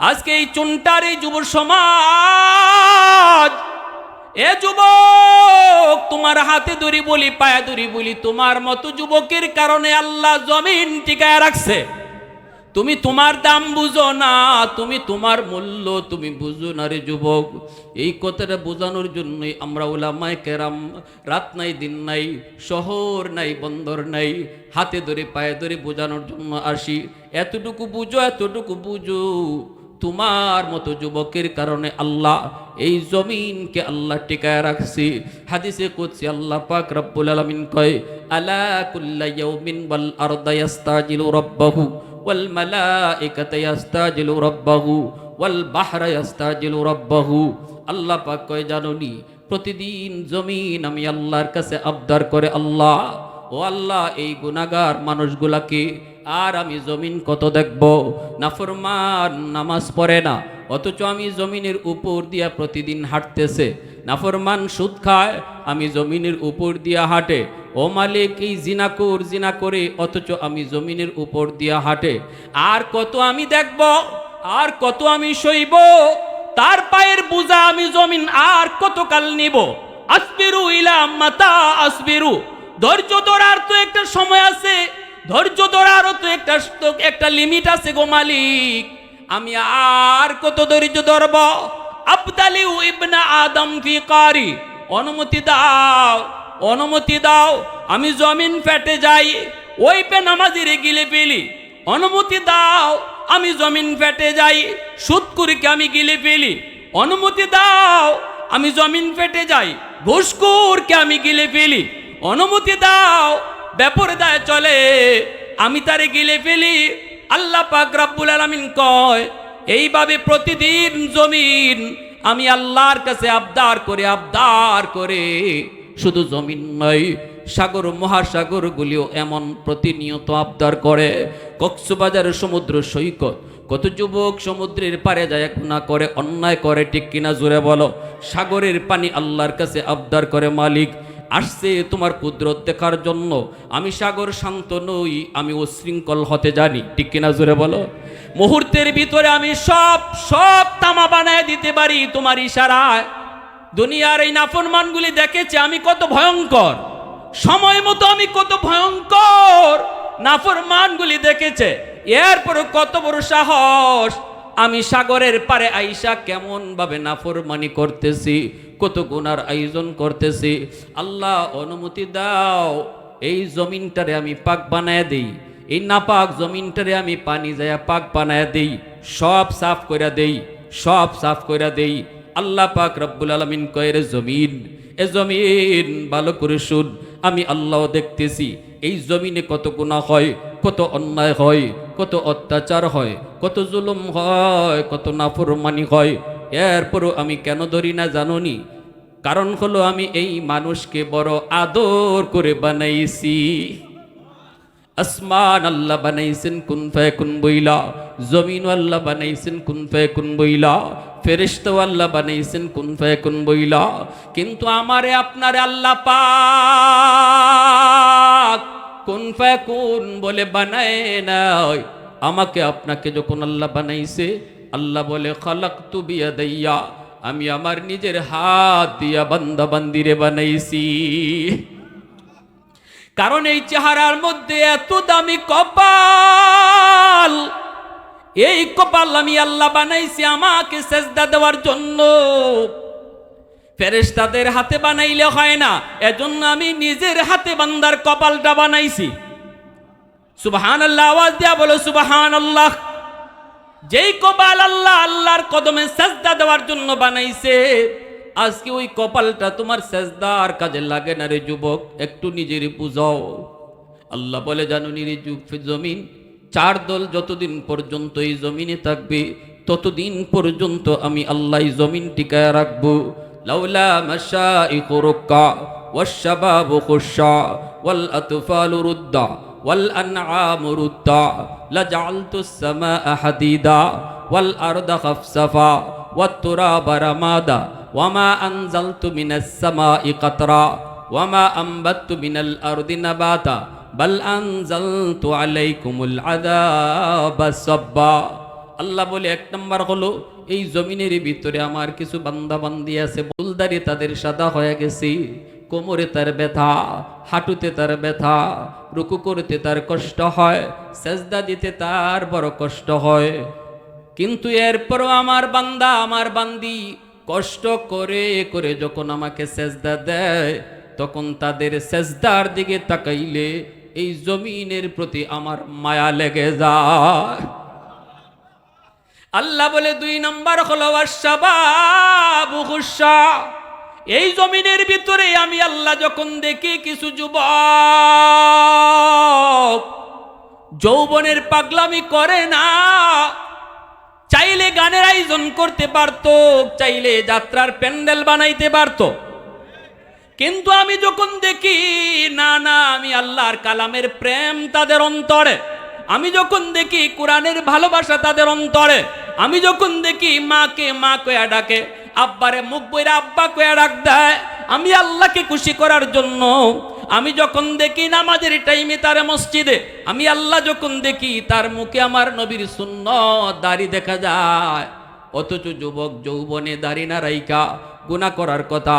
আজকে এই চুনটার এই যুব সমাজ, এ যুবক, তোমার হাতে দড়ি বলি, পায়ে দড়ি বলি, তোমার মতো যুবকের কারণে আল্লাহ জমিন টিকায় রাখছে। তুমি তোমার দাম বুঝো না, তুমি তোমার মূল্য, তুমি বুঝো না রে যুবক। এই কথাটা বোঝানোর জন্যই আমরা ওলামায় কেরাম, রাত নাই, দিন নাই, শহর নাই, বন্দর নাই, হাতে ধরে পায়ে ধরে বোঝানোর জন্য আসি। এতটুকু বুঝো এতটুকু বুঝো। তোমার মতো যুবকের কারণে আল্লাহ এই জমিনকে আল্লাহ টিকায় রাখছি। হাদিসে কুদসি আল্লাহ পাক রব্বুল আলামিন কয়, আলা কুল্লা ইয়াউমিন ওয়াল আরদা ইয়াস্তাজিলু রাব্বাহু, ওয়াল মালাইকাতু ইয়াস্তাজিলু রাব্বাহু, ওয়াল বাহরা ইয়াস্তাজিলু রাব্বাহু। আল্লাহ পাক কয়, জানোনি, প্রতিদিন জমিন আমি আল্লাহর কাছে আবদার করে আল্লাহ ও আল্লাহ, এই গুনাগার মানুষগুলাকে আর আমি জমিন কত দেখব? নাফরমান নামাজ পড়ে না। অথচ আমি জমিনের উপর দিয়া প্রতিদিন হাঁটতেছে। নাফরমান সুদ খায়, আমি জমিনের উপর দিয়া হাঁটে। ও মালিক, এই জিনাকুর জিনা করে, অথচ আমি জমিনের উপর দিয়া হাঁটে। আর কত আমি দেখব? আর কত আমি সইব? তার পায়ের বোঝা আমি জমিন, আর কতকাল নিব? আসবিরু ইলা মাতা আসবিরু। ধৈর্য ধরার তো একটা সময় আছে। ধৈর্য ধরারও তো একটা একটা লিমিট আছে গো মালিক। আমি আর কত ধৈর্য ধরব? আবদালি ইবনা আদম ফি কারি। অনুমতি দাও অনুমতি দাও। আমি জমিন ফেটে যাই, ওই পে নামাজিরে গিলে ফেলি। অনুমতি দাও, আমি জমিন ফেটে যাই সুৎকুরিকে আমি গিলে ফেলি। অনুমতি দাও, আমি জমিন ফেটে যাই ঘুষকুরকে আমি গিলে ফেলি। অনুমতি দাও বেপরদায় চলে। আমি তারে গিলে ফেলি। আল্লাহ পাক রাব্বুল আলামিন কয়, এইভাবে প্রতিদিন জমিন আমি আল্লাহর কাছে আবদার করে আবদার করে। শুধু জমিন নয়, সাগর, মহাসাগরগুলিও এমন প্রতিনিয়ত আবদার করে। কক্সবাজারের সমুদ্র সৈকত, কত যুবক সমুদ্রের পারে যায় না করে, অন্যায় করে, ঠিক কিনা জুড়ে বলো? সাগরের পানি আল্লাহর কাছে আবদার করে মালিক। আসছে তোমার কুদরত দেখার জন্য। আমি সাগর শান্ত নই, আমি উশৃঙ্খল হতে জানি। ঠিক কিনা জোরে বলো? মুহূর্তের ভিতরে আমি সব সব তামা বানায় দিতে পারি তোমার ইশারায়। দুনিয়ার এই নাফরমানগুলি দেখেছে আমি কত ভয়ঙ্কর। সময় মতো আমি কত ভয়ঙ্কর। নাফরমানগুলি দেখেছে। এরপরে কত বড় সাহস। আমি সাগরের পারে আইসা কেমন ভাবে নাফরমানি করতেছি, কত গুনার আয়োজন করতেছি। আল্লাহ, অনুমতি দাও, এই জমিনটারে আমি পাক বানায় দেই। এই নাপাক জমিনটারে আমি পানি যায় পাক বানায় দেই, সব সাফ কইরা দেই, সব সাফ কইরা দেই। আল্লাহ পাক রব্বুল আলমিন কয়ের জমিন, এ জমিন, ভালো করে শুন, আমি আল্লাহ দেখতেছি এই জমিনে কত গুণা হয়, কত অন্যায় হয়, কত অত্যাচার হয়, কত জুলুম হয়, কত নাফরমানি হয়। এরপরও আমি কেন ধরি না জাননি? কারণ হলো আমি এই মানুষকে বড় আদর করে বানাইছি। আসমান আল্লাহ বানাইছেন, কুন কুন বইলা। জমিন আল্লাহ বানাইছেন, কুন কুন বইলা। ফেরিস্ত আল্লাহ বানাইছেন, কুন কুন বইলা। কিন্তু আমারে আপনারে আল্লাহ পাক কুন কুন বলে বানায় নাই। আমাকে আপনাকে যখন আল্লাহ বানাইছে, আল্লাহ বলে খালাক তু বিয়া দইয়া আমি আমার নিজের হাত দিয়া বান্দা বান্দিরে বানাইছি। কারণ এই চেহারার মধ্যে এত দামি কপাল। এই কপাল আমি আল্লাহ বানাইছি আমাকে সেজদা দেওয়ার জন্য। ফেরেশতাদের হাতে বানাইলে হয় না। এজন্য আমি নিজের হাতে বান্দার কপালটা বানাইছি। সুবাহান আল্লাহ আওয়াজ দিয়া বলো সুবাহান আল্লাহ যেই কপাল আল্লাহ আল্লাহর কদমে সেজদা দেওয়ার জন্য বানাইছে, আজকে ওই কপালটা তোমার সেজদার কাজে লাগে না রে যুবক, একটু নিজের বুঝাও। আল্লাহ বলে, জানো নিরে জমিন, চার দল যতদিন পর্যন্ত এই জমিনে থাকবে, ততদিন পর্যন্ত আমি আল্লাহ জমিন টিকায় রাখব। লাউলা মাশা ইকুরুক্কা والشباب خشا والأطفال ردا والأنعام ردا لجعلت السماء حديدا والأرض خفصفا والتراب رمادا وما أنزلت من السماء قطرا وما أنبت من الأرض نباتا بل أنزلت عليكم العذاب صبا আল্লাহ বলে এক নম্বর হলো এই জমিনের ভিতরে আমার কিছু বান্দা বান্দি আছে, বুলদারি তাদের সাদা হয়ে গেছে। কোমরে তার ব্যথা, হাঁটুতে তার ব্যথা, রুকু করতে তার কষ্ট হয়, সেজদা দিতে তার বড় কষ্ট হয়। কিন্তু এরপরও আমার বান্দা, আমার বান্দি কষ্ট করে করে যখন আমাকে সেজদা দেয়, তখন তাদের সেজদার দিকে তাকাইলে এই জমিনের প্রতি আমার মায়া লেগে যায়। আল্লাহ বলে দুই নম্বর হলো এই জমিনের ভিতরে আমি আল্লাহ যখন দেখি কিছু যুবক যৌবনের পাগলামি করে না, চাইলে গানের আয়োজন করতে পারতো, চাইলে যাত্রার প্যান্ডেল বানাইতে পারতো। কিন্তু আমি যখন দেখি, না না, আমি আল্লাহর কালামের প্রেম তাদের অন্তরে। আমি যখন দেখি কোরআনের ভালোবাসা তাদের অন্তরে, আমি যখন দেখি মাকে মা কয়া ডাকে, আব্বারে মুখ বইরা আব্বা কয়া ডাক দেয়, আমি আল্লাহকে খুশি করার জন্য, আমি যখন দেখি নামাজের টাইমে তার মসজিদে, আমি আল্লাহ যখন দেখি তার মুখে আমার নবীর শূন্য দাড়ি দেখা যায়। অথচ যুবক যৌবনে দাড়ি না রাইকা গুণা করার কথা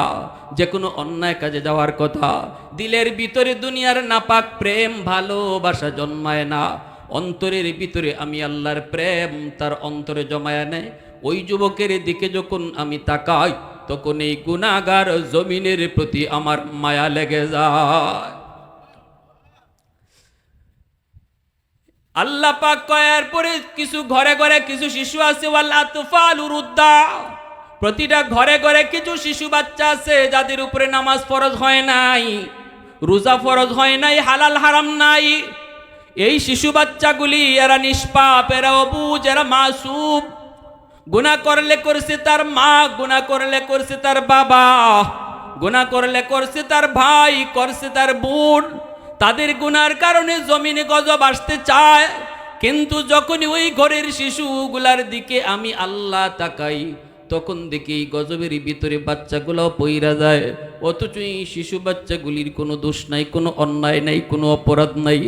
যে কোনো অন্যায় কাজে যাওয়ার কথা, দিলের ভিতরে দুনিয়ার নাপাক প্রেম ভালোবাসা জন্মায় না। অন্তরের ভিতরে আমি আল্লাহর প্রেম তার অন্তরে জমায় নেয়। ওই যুবকের দিকে যখন আমি তাকাই, তখন এই গুণাগার জমিনের প্রতি আমার মায়া লেগে যায়। আল্লাহ পাক কয়ার পরে কিছু ঘরে ঘরে কিছু শিশু আছে ওয়াল্লা তুফাল উরুদ্দা প্রতিটা ঘরে ঘরে কিছু শিশু বাচ্চা আছে, যাদের উপরে নামাজ ফরজ হয় নাই, রোজা ফরজ হয় নাই, হালাল হারাম নাই। এই শিশু বাচ্চাগুলি এরা নিষ্পাপ, এরা অবুজ, এরা মাসুম। গুণা করলে করছে তার মা গুণা করলে করছে তার বাবা। গুণা করলে করছে তার ভাই, করছে তার বোন। তাদের গুনার কারণে জমিনে গজব আসতে চায়। কিন্তু যখনই ওই ঘরের শিশুগুলার দিকে আমি আল্লাহ তাকাই, তখন দেখি গজবের ভিতরে বাচ্চাগুলো পইরা যায়। অথচ এই শিশু বাচ্চাগুলির কোনো দোষ নাই, কোনো অন্যায় নাই, কোনো অপরাধ নাই।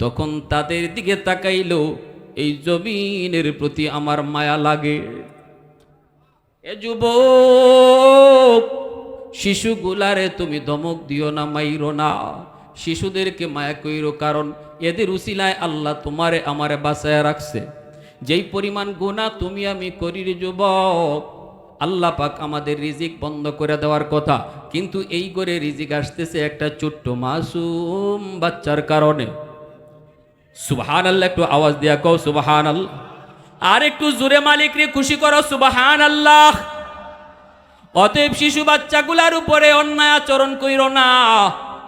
তখন তাদের দিকে তাকাইলেও এই জমিনের প্রতি আমার মায়া লাগে। এ যুবক, শিশুগুলারে তুমি ধমক দিও না, মাইরো না। শিশুদেরকে মায়া কইরো, কারণ এদের উসিলায় আল্লাহ তোমারে আমারে বাঁচায় রাখছে। যেই পরিমাণ গুণা তুমি আমি করি রে যুবক, আল্লাহ পাক আমাদের রিজিক বন্ধ করে দেওয়ার কথা। কিন্তু এই করে রিজিক আসতেছে একটা ছোট্ট মাসুম বাচ্চার কারণে। সুবাহান আল্লাহ একটু আওয়াজ দিয়া কও সুবাহান আল্লাহ আর একটু জোরে মালিক রে, খুশি করো সুবাহান আল্লাহ অতএব শিশু বাচ্চাগুলার উপরে অন্যায় আচরণ কইরো না।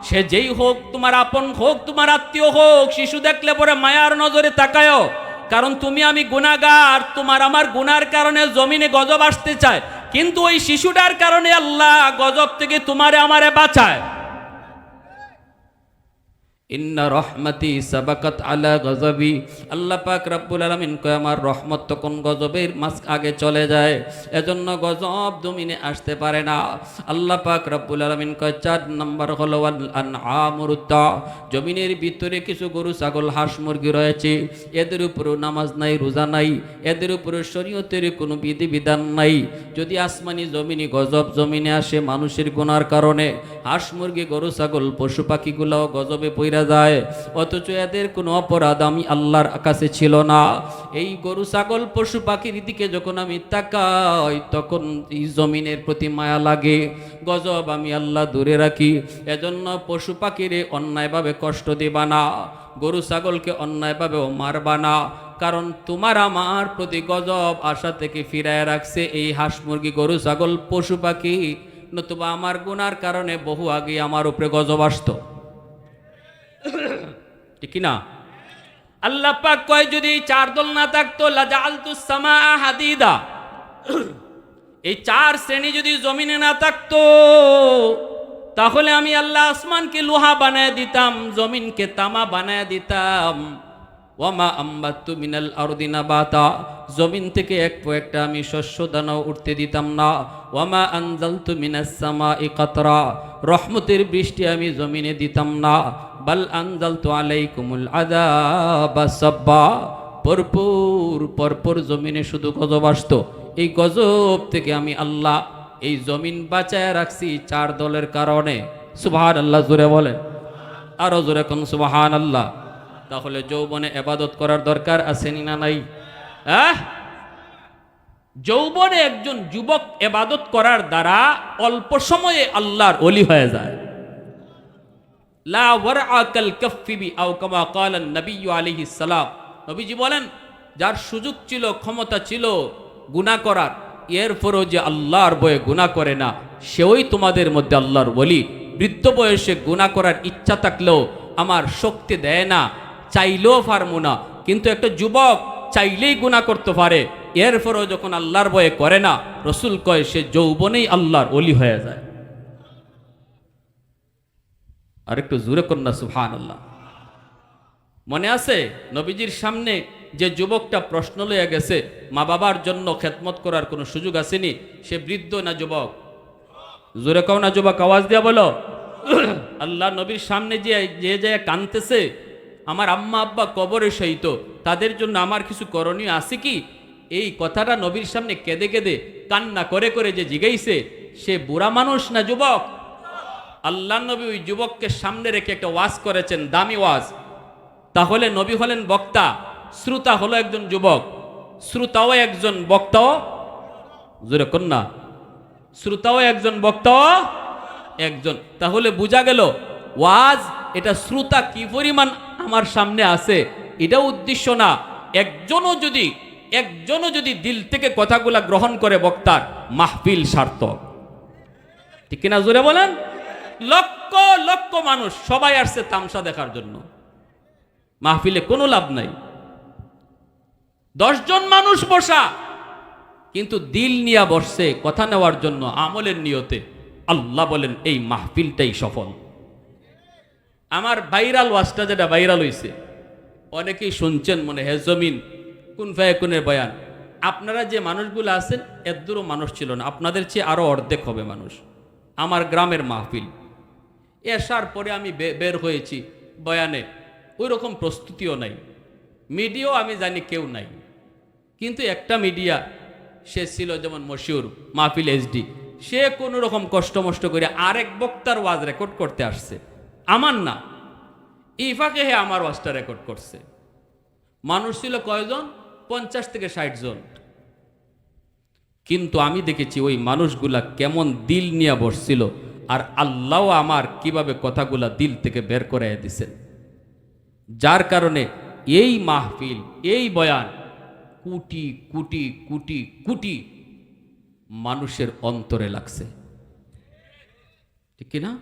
সে যেই হোক, তোমার আপন হোক, তোমার আত্মীয় হোক, শিশু দেখলে পরে মায়ার নজরে তাকায় কারণ তুমি আমি গুণাগার তোমার আমার গুনার কারণে জমিনে গজব আসতে চায়। কিন্তু ওই শিশুটার কারণে আল্লাহ গজব থেকে তোমারে আমারে বাঁচায়। ইন্না রহমতি সাবাকাত আলা গজবি। আল্লাহ পাক রব্বুল আলমিন কয়, আমার রহমত তখন গজবের মাস আগে চলে যায়? এজন্য গজব জমিনে আসতে পারে না। আল্লাহ পাক রব্বুল আলমিন কয়, চার নম্বর হলো আমরুদ্দা জমিনের ভিতরে কিছু গরু, ছাগল, হাঁস, মুরগি রয়েছে। এদের উপরও নামাজ নাই, রোজা নাই। এদের উপরে শরীয়তের কোনো বিধিবিধান নাই। যদি আসমানি জমিনি গজব জমিনে আসে মানুষের গুনার কারণে, হাঁস, মুরগি, গরু, ছাগল, পশু পাখিগুলাও গজবে পইরা যায়। অথচ এদের কোনো অপরাধ আমি আল্লাহর কাছে ছিল না। এই গরু, ছাগল, পশু, পাখির দিকে যখন আমি তাকাই, তখন এই জমিনের প্রতি মায়া লাগে। গজব আমি আল্লাহ দূরে রাখি। এজন্য পশু পাখিরে অন্যায়ভাবে কষ্ট দেবা না। গরু, ছাগলকে অন্যায়ভাবেও মারবা না। কারণ তোমার আমার প্রতি গজব আশা থেকে ফিরায় রাখছে এই হাঁস মুরগি, গরু, ছাগল, পশু, পাখি। নতুবা আমার গুনার কারণে বহু আগে আমার উপরে গজব আসতো। ঠিক না আল্লাহ পাক কয়, যদি চার দল না থাকতো লাজালতু সামা হাদিদা। এই চার শ্রেণি যদি জমিনে না থাকতো, তাহলে আমি আল্লাহ আসমানকে লোহা বানায় দিতাম, জমিনকে তামা বানায় দিতাম। ওয়ামা আম্বাত্তু মিনাল আরদিনা বাতা জমিন থেকে এক একটা আমি শস্য দানাও উঠতে দিতাম না। ওয়ামা আনজালতু মিনাস সামা কাতরা। রহমতের বৃষ্টি আমি জমিনে দিতাম না। বাল আনজালতু আলাইকুমুল আযাবা সাব্বা। পরপর পরপর জমিনে শুধু গজব আসতো। এই গজব থেকে আমি আল্লাহ এই জমিন বাঁচায় রাখছি চার দলের কারণে। সুবাহান আল্লাহ জোরে বলেন। আরও জোরে কোন সুবাহান আল্লাহ তাহলে যৌবনে এবাদত করার দরকার আসেনি না নাই? হ্যাঁ যৌবনে একজন যুবক এবাদত করার দ্বারা অল্প সময়ে আল্লাহর অলি হয়ে যায়। লা ওয়ারআ কাল কাফফি আও কামা নবী আলাইহিস সালাম নবীজি বলেন, যার সুযোগ ছিল, ক্ষমতা ছিল গুনাহ করার, এরপরও যে আল্লাহর বয়ে গুনাহ করে না, সেওই তোমাদের মধ্যে আল্লাহর বলি বৃদ্ধ বয়সে গুনাহ করার ইচ্ছা থাকলেও আমার শক্তি দেয় না, চাইলেও পারব না। কিন্তু একটা যুবক চাইলেই গুনাহ করতে পারে, এরপরও যখন আল্লাহর বয়ে করে না, রসুল কয়, সে যৌবনেই আল্লাহর অলি হয়ে যায়। আর একটু জোরে কন্যা সুহান আল্লাহ মনে আছে? নবীজির সামনে যে যুবকটা প্রশ্ন লইয়া গেছে, মা বাবার জন্য খেদমত করার কোনো সুযোগ আসেনি, সে বৃদ্ধ না যুবক? জোরে কও না যুবক, আওয়াজ দিয়া বলো। আল্লাহ নবীর সামনে যে যে যে কানতেছে, আমার আম্মা আব্বা কবরে সহিত তাদের জন্য আমার কিছু করণীয় আছে কি? এই কথাটা নবীর সামনে কেঁদে কেঁদে কান্না করে করে যে জিগাইছে, সে বুড়া মানুষ না যুবক? আল্লাহ নবী ওই যুবককে সামনে রেখে একটা ওয়াজ করেছেন, দামি ওয়াজ। তাহলে নবী হলেন বক্তা, শ্রোতা হলো একজন যুবক, শ্রোতাও একজন বক্তাও, জোরে কন্যা শ্রোতাও একজন বক্তাও, একজন। তাহলে বোঝা গেল, ওয়াজ, এটা শ্রোতা কি পরিমাণ আমার সামনে আছে, এটা উদ্দেশ্য না। একজনও যদি একজনও যদি দিল থেকে কথাগুলা গ্রহণ করে বক্তার, মাহফিল সার্থক। ঠিক কিনা জোরে বলেন? লক্ষ লক্ষ মানুষ সবাই আসছে তামসা দেখার জন্য। মাহফিলে কোনো লাভ নাই। দশজন মানুষ বসা, কিন্তু দিল নিয়া বসছে কথা নেওয়ার জন্য আমলের নিয়তে। আল্লাহ বলেন, এই মাহফিলটাই সফল। আমার ভাইরাল ওয়াজটা যেটা ভাইরাল হয়েছে অনেকেই শুনছেন মনে হে জমিন কোন ফায়াকুনের বয়ান? আপনারা যে মানুষগুলো আছেন এদূরও মানুষ ছিল না। আপনাদের চেয়ে আরও অর্ধেক হবে মানুষ। আমার গ্রামের মাহফিল। এসার পরে আমি বের হয়েছি বয়ানে। ওই রকম প্রস্তুতিও নাই। মিডিয়াও আমি জানি কেউ নাই। কিন্তু একটা মিডিয়া, সে ছিল যেমন মশিউর মাহফিল এইচডি সে কোনো রকম কষ্ট মষ্ট করে আরেক বক্তার ওয়াজ রেকর্ড করতে আসছে। আমার না। ইফাকে হে আমার ওয়াজটা রেকর্ড করছে। মানুষ ছিল কয়জন? পঞ্চাশ থেকে ষাট জন। কিন্তু আমি দেখেছি ওই মানুষগুলা কেমন দিল নিয়ে বসছিল। আর আল্লাহ আমার কীভাবে কথাগুলা দিল থেকে বের করে দিছেন। যার কারণে এই মাহফিল, এই বয়ান কুটি কুটি কুটি কুটি মানুষের অন্তরে লাগছে। ঠিক না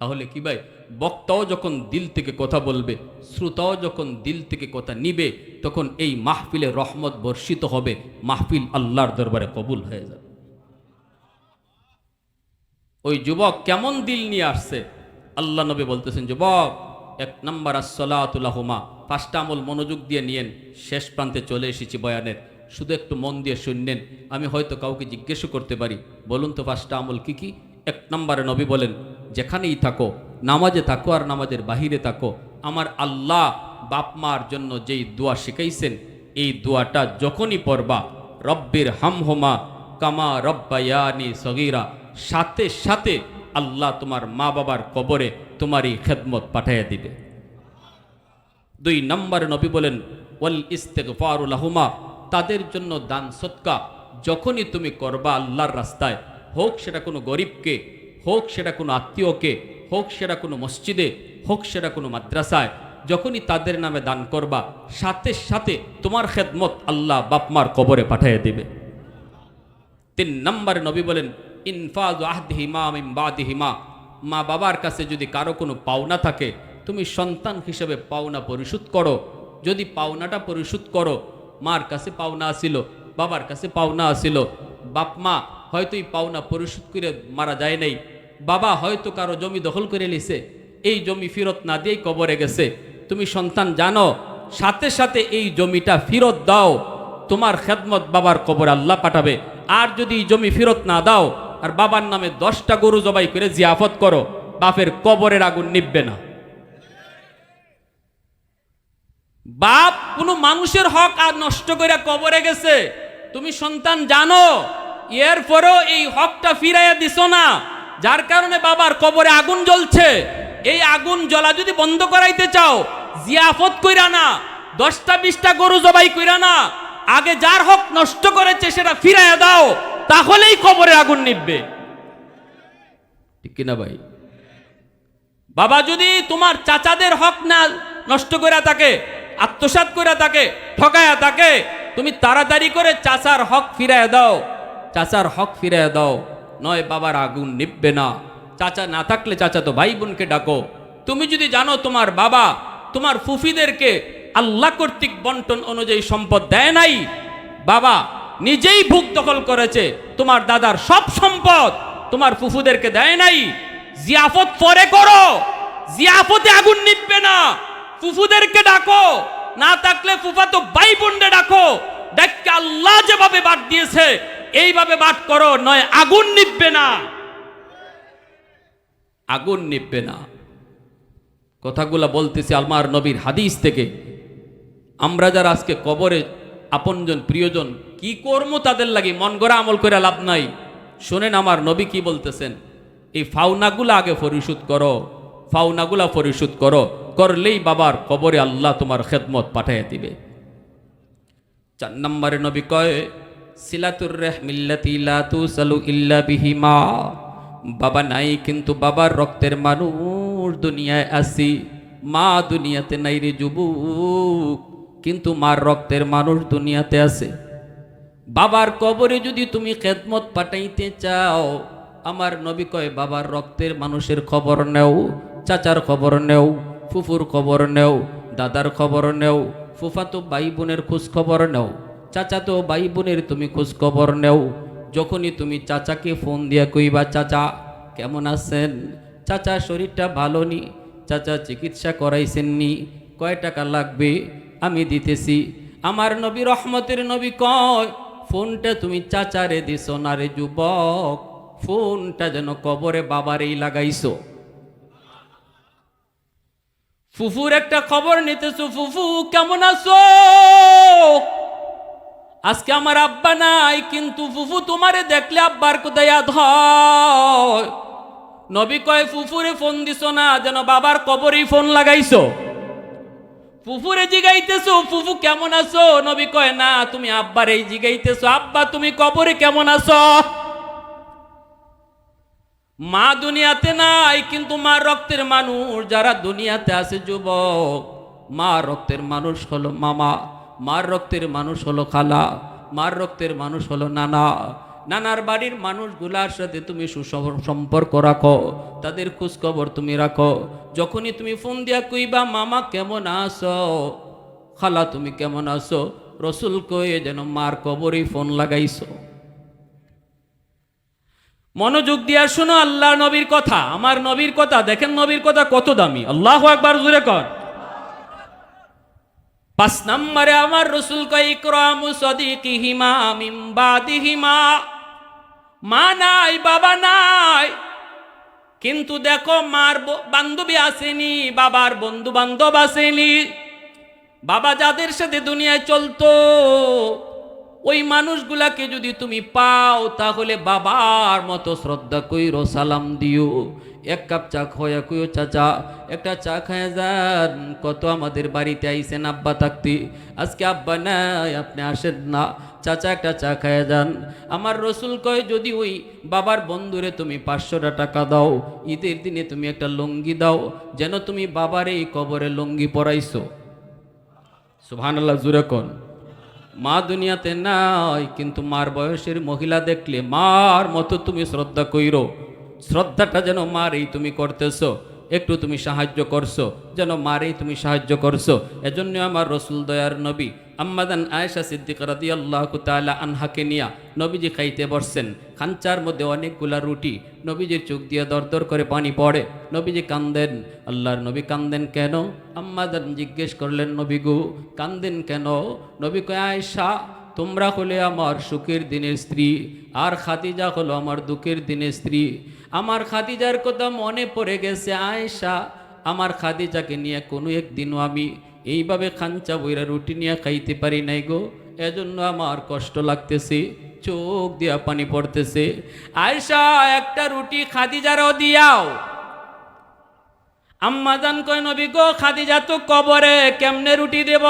তাহলে কি ভাই? বক্তাও যখন দিল থেকে কথা বলবে, শ্রোতাও যখন দিল থেকে কথা নিবে, তখন এই মাহফিলে রহমত বর্ষিত হবে, মাহফিল আল্লাহর দরবারে কবুল হয়ে যাবে। ওই যুবক কেমন দিল নিয়ে আসছে? আল্লাহ নবী বলতেছেন, যুবক, এক নম্বর আসলাতুল্লাহমা পাঁচটা আমল মনোযোগ দিয়ে নিয়েন, শেষ প্রান্তে চলে এসেছি বয়ানের। শুধু একটু মন দিয়ে শুনলেন, আমি হয়তো কাউকে জিজ্ঞেসও করতে পারি। বলুন তো পাঁচটা আমল কি কি? এক নম্বরে নবী বলেন, যেখানেই থাকো, নামাজে থাকো আর নামাজের বাহিরে থাকো, আমার আল্লাহ বাপ মার জন্য যেই দোয়া শিখাইছেন, এই দোয়াটা যখনই পড়বা, রব্বির হামহোমা কামা রব্বায়ানি সগিরা সাথে সাথে আল্লাহ তোমার মা বাবার কবরে তোমার এই খেদমত পাঠাইয়া দিবে। দুই নম্বরে নবী বলেন, ওয়াল ইস্তেগফারুলাহুমা তাদের জন্য দান সৎকা। যখনই তুমি করবা আল্লাহর রাস্তায়, হোক সেটা কোনো গরিবকে, হোক সেটা কোনো আত্মীয়কে, হোক সেটা কোনো মসজিদে, হোক সেটা কোনো মাদ্রাসায়, যখনই তাদের নামে দান করবা, সাথে সাথে তোমার খেদমত আল্লাহ বাপমার কবরে পাঠিয়ে দেবে। তিন নম্বরে নবী বলেন ইনফাজ আহদিহিমা মিন বাদিহিমা। মা বাবার কাছে যদি কারও কোনো পাওনা থাকে, তুমি সন্তান হিসেবে পাওনা পরিশোধ করো। যদি পাওনাটা পরিশোধ করো, মার কাছে পাওনা আসিল, বাবার কাছে পাওনা আসিল, বাপ মা হয়তো এই পাওনা পরিশোধ করে মারা যায় নাই। বাবা হয়তো কারও জমি দখল করে নিছে, এই জমি ফেরত না দিয়েই কবরে গেছে। তুমি সন্তান জানো, সাথে সাথে এই জমিটা ফেরত দাও। তোমার খেদমত বাবার কবর আল্লাহ পাঠাবে। আর যদি জমি ফেরত না দাও আর বাবার নামে দশটা গরু জবাই করে জিয়াফত করো, বাপের কবরের আগুন নিববে না। বাপ, কোনো মানুষের হক আর নষ্ট করে কবরে গেছে, তুমি সন্তান জানো এর পরেও এই হকটা ফিরাইয়া দিছ না, যার কারণে বাবার কবরে আগুন জ্বলছে। এই আগুন জ্বলা যদি বন্ধ করাইতে চাও, জিয়াফত কইরা না, দশটা বিশটা গরু জবাই কইরা না, আগে যার হক নষ্ট করেছে সেটা ফিরাইয়া দাও। তাহলেই কবরে আগুন নিববে ঠিক কিনা ভাই? বাবা যদি তোমার চাচাদের হক না নষ্ট করে থাকে আত্মসাত করে থাকে ঠকায়া থাকে তুমি তাড়াতাড়ি করে চাচার হক ফিরায় দাও। চাচার হক ফিরায় দাও। নয় বাবার আগুন নিববে না। চাচা না থাকলে চাচা তো ভাই বোনকে ডাকো। তুমি যদি জানো তোমার বাবা তোমার ফুফিদেরকে আল্লাহ কর্তৃক বন্টন অনুযায়ী সম্পদ দেয় নাই বাবা নিজেই ভুক দখল করেছে। তোমার দাদার সব সম্পদ তোমার ফুফুদেরকে দেয় নাই। জিয়াফত পরে করো। জিয়াফতে আগুন নিববে না। ফুফুদেরকে ডাকো। না থাকলে ফুফা তো ভাই বোনরে ডাকো। ডাককে আল্লাহ যেভাবে বাদ দিয়েছে, এইভাবে বাদ করো, নয় আগুন নিববে না। আগুন নিববে না। কথাগুলা বলতেছি আলমার নবীর হাদিস থেকে। আমরা যারা আজকে কবরে আপনজন, প্রিয়জন কি কর্ম তাদের লাগে? মন গড়া আমল করে লাভ নাই। শোনেন আমার নবী কি বলতেছেন? এই ফাউনাগুলা আগে পরিশোধ করো। ফাউনাগুলা পরিশোধ করো। করলেই বাবার কবরে আল্লাহ তোমার খেদমত পাঠিয়ে দিবে। চার নম্বরে নবী কয়, সিলাতুর রেহমিল্লাতি লা তুসালু ইল্লা বিহিমা। বাবা নাই, কিন্তু বাবার রক্তের মানুষ দুনিয়ায় আসি। মা দুনিয়াতে নাই রে যুবক, কিন্তু মার রক্তের মানুষ দুনিয়াতে আছে। বাবার কবরে যদি তুমি খেদমত পাঠাইতে চাও, আমার নবী কয়, বাবার রক্তের মানুষের খবর নেও, চাচার খবর নেও, ফুফুর খবর নেও, দাদার খবর নেও ফুফাতো ভাই বোনের খোঁজ খবর নেও চাচাতো ভাই বোনের তুমি খোঁজ খবর নেও, যখনই তুমি চাচাকে ফোন দিয়া কইবা, চাচা, কেমন আছেন? চাচা, শরীরটা ভালো নি? চাচা, চিকিৎসা করাইছেননি কয় টাকা লাগবে? আমি দিতেছি। আমার নবী রহমতের নবী কয় ফোনটা তুমি চাচারে দিছ না রে যুবক? ফোনটা যেন কবরে বাবারেই লাগাইছো। ফুফুর একটা খবর নিতেছো, ফুফু, কেমন আছো? আজকে আমার আব্বা নাই, কিন্তু ফুফু তোমারে দেখলে আব্বার কোথায় হয়? নবী কয়, ফুফুরে ফোন দিছো না, যেন বাবার কবরেই ফোন লাগাইছো। ফুফুরে জিগাইতেছো, ফুফু কেমন আছো? নবী কয়, না, তুমি আব্বার এই জিগাইতেছো। আব্বা, তুমি কবরে কেমন আছো? মা দুনিয়াতে নাই, কিন্তু মা রক্তের মানুষ। যারা দুনিয়াতে আছে, যুবক, মা রক্তের মানুষ হলো মামা, মার রক্তের মানুষ হলো খালা, মার রক্তের মানুষ হলো নানা। নানার বাড়ির মানুষগুলার সাথে তুমি সুসম্পর্ক রাখো, তাদের খোঁজ খবর তুমি রাখো। যখনই তুমি ফোন দিয়া কইবা, মামা, কেমন আছো? খালা, তুমি কেমন আছো? রসুল কয়ে যেন মার কবরেই ফোন লাগাইছো। মনোযোগ দিয়া শোনো আল্লাহ নবীর কথা। আমার নবীর কথা, দেখেন নবীর কথা কত দামি। আল্লাহ একবার জুড়ে কর পাঁচ নম্বরে আমার রসুল কইকরামু সদিকিহিমা মিম বাদিহিমা। মা নাই, বাবা নাই। কিন্তু দেখো, মার বান্ধবী আসেনি, বাবার বন্ধু বান্ধব আসেনি। বাবা যাদের সাথে দুনিয়ায় চলতো ওই মানুষগুলাকে যদি তুমি পাও, তাহলে বাবার মতো শ্রদ্ধা কইরো, সালাম দিও। এক কাপ চা খয়া কইও, চাচা, একটা চা খায় যান। কত আমাদের বাড়িতে আইসেন আব্বা থাকতে। আজকে আব্বা নাই, আপনি আসেন না। চাচা, একটা চা খায় যান। আমার রসুল কয়, যদি ওই বাবার বন্ধুরে তুমি পাঁচশোটা টাকা দাও, ঈদের দিনে তুমি একটা লুঙ্গি দাও, যেন তুমি বাবার এই কবরে লুঙ্গি পরাইছো। জুরে কোন। মা দুনিয়াতে নাই, কিন্তু মার বয়সের মহিলা দেখলে মার মতো তুমি শ্রদ্ধা কইরো। শ্রদ্ধাটা যেন মার এই তুমি করতেছো। একটু তুমি সাহায্য করছ, যেন মারেই তুমি সাহায্য করছ। এজন্য আমার রসুল দয়ার নবী আম্মাদান আয়েশা সিদ্দিক রাদি আল্লাহ তালা আনহাকে নিয়া নবীজি খাইতে বসছেন। খাঞ্চার মধ্যে অনেকগুলা রুটি নবীজির চোখ দিয়ে দরদর করে পানি পড়ে। নবীজি কান্দেন, আল্লাহর নবী কান্দেন কেন? আম্মাদান জিজ্ঞেস করলেন, নবী গু, কান্দেন কেন? নবী কয়, আয়েশা তোমরা হলে আমার সুখের দিনের স্ত্রী, আর খাদিজা হলো আমার দুঃখের দিনের স্ত্রী। আমার খাদিজার কথা মনে পড়ে গেছে, আয়েশা, আমার খাদিজাকে নিয়ে কোনো একদিনও আমি এইভাবে খাঞ্চা বইরা রুটি নিয়ে খাইতে পারি নাই গো। এজন্য আমার কষ্ট লাগতেছে, চোখ দিয়া পানি পড়তেছে। আয়সা একটা রুটি খাদিজারও দিয়াও। আম্মাজান কয়, নবী গো, খাদিজা তো কবরে, কেমনে রুটি দেব?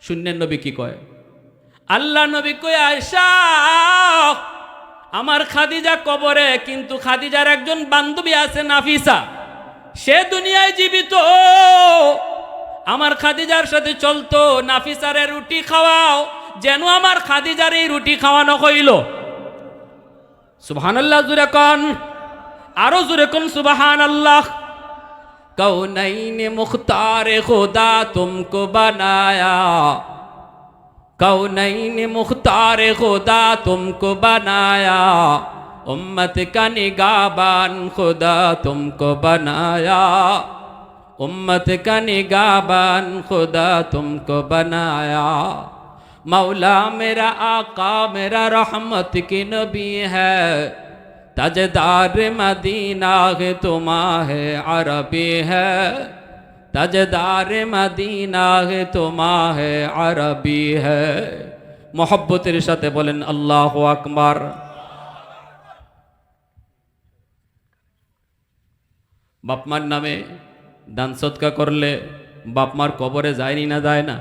শূন্যের নবী কি কয়? আল্লাহ নবী কই আয়সা আমার খাদিজা কবরে, কিন্তু খাদিজার একজন বান্ধবী আছে নাফিসা। সে দুনিয়ায় জীবিত। আমার খাদিজার সাথে চলতো, নাফিসারে রুটি খাওয়াও, যেন আমার খাদিজার এই রুটি খাওয়ানো হইল। সুবহানাল্লাহ, জুরে কন। আরও জুরে কন সুবাহান আল্লাহ কৌ নইনে মুখতারে খোদা তুমকো বানায়া। کونین مختار خدا تم کو بنایا، امت کا نگابان خدا تم کو بنایا۔ امت کا نگابان خدا تم کو بنایا۔ مولا میرا آقا، میرا رحمت کی نبی ہے۔ تجدار مدینہ تمہیں عربی ہے۔ তাজদার মাদিনা হে তোমা হে আরবি হে। সাথে বলেন, আল্লাহ আকবর। বাপমার নামে দান সৎকা করলে বাপমার কবরে যায়নি না, যায় না?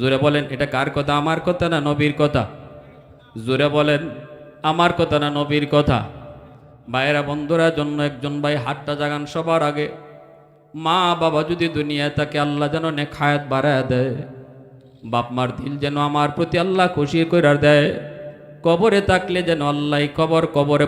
জোরে বলেন, এটা কার কথা? আমার কথা না নবীর কথা? জোরে বলেন, আমার কথা না নবীর কথা? ভাইয়েরা, বন্ধুরা, জন্য একজন ভাই হাটটা জাগান সবার আগে মা বাবা যদি দুনিয়ায় তাকে আল্লাহ যেন নেখায়াত বাড়ায় দেয়। বাপ মার দিল যেন আমার প্রতি আল্লাহ খুশি করার দেয়। কবরে থাকলে যেন আল্লাহ কবর কবরে